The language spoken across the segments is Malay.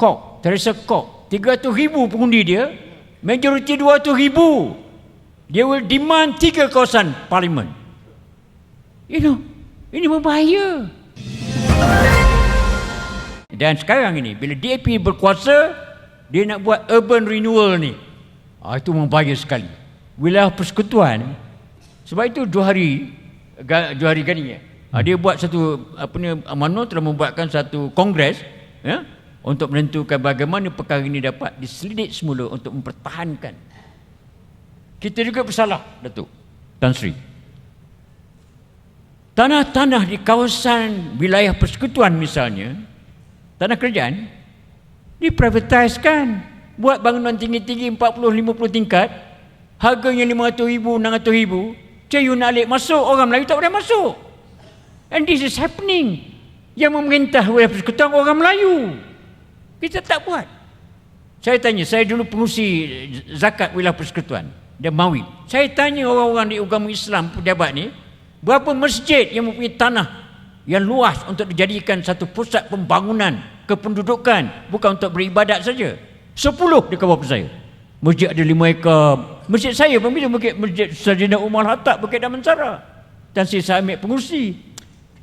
Kok, Teresa Kok, 300 ribu pengundi dia, majoriti 200 ribu. Dia will demand tiga kawasan parlimen. You know, ini berbahaya. Dan sekarang ini, bila DAP berkuasa, dia nak buat urban renewal ni. Ah, itu membahaya sekali. Wilayah persekutuan, sebab itu dua hari, dua hari gani ya. Ah, dia buat satu, apa ni, Mano telah membuatkan satu kongres, ya, untuk menentukan bagaimana perkara ini dapat diselidik semula untuk mempertahankan. Kita juga bersalah, Datuk Tan Sri. Tanah-tanah di kawasan wilayah persekutuan misalnya, tanah kerajaan, diprivatiskan. Buat bangunan tinggi-tinggi 40-50 tingkat, harganya 500 ribu, 600 ribu, Cayu nak alik masuk, orang Melayu tak boleh masuk. And this is happening. Yang memerintah wilayah persekutuan orang Melayu. Kita tak buat. Saya tanya, saya dulu pengusi zakat wilayah persekutuan. Dia Mawi. Saya tanya orang-orang di agama Islam pejabat ni, berapa masjid yang mempunyai tanah yang luas untuk dijadikan satu pusat pembangunan kependudukan, bukan untuk beribadat saja. Sepuluh di kawasan saya. Masjid ada lima ekar. Masjid saya pun bila masjid, masjid Umar Hatta Bukit Damansara. Dan saya ambil pengurusi.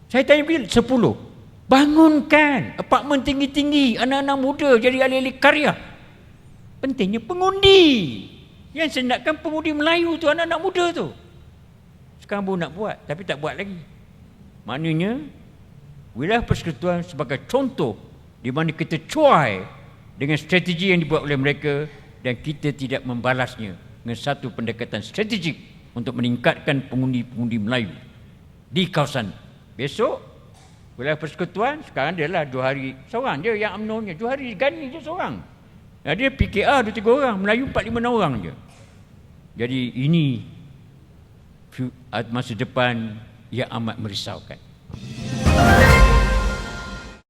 Saya tanya bila? Sepuluh. Bangunkan apartmen tinggi-tinggi. Anak-anak muda jadi ahli-ahli karya. Pentingnya pengundi. Yang saya nakkan pengundi Melayu tu anak-anak muda tu. Sekarang baru nak buat. Tapi tak buat lagi. Maknanya wilayah persekutuan sebagai contoh di mana kita cuai dengan strategi yang dibuat oleh mereka dan kita tidak membalasnya dengan satu pendekatan strategik untuk meningkatkan pengundi-pengundi Melayu di kawasan. Besok wilayah persekutuan sekarang dia lah dua hari seorang je yang UMNO-nya. Dua hari gani je seorang. Nah, dia PKR dua tiga orang, Melayu empat lima orang je. Jadi ini masa depan yang amat merisaukan.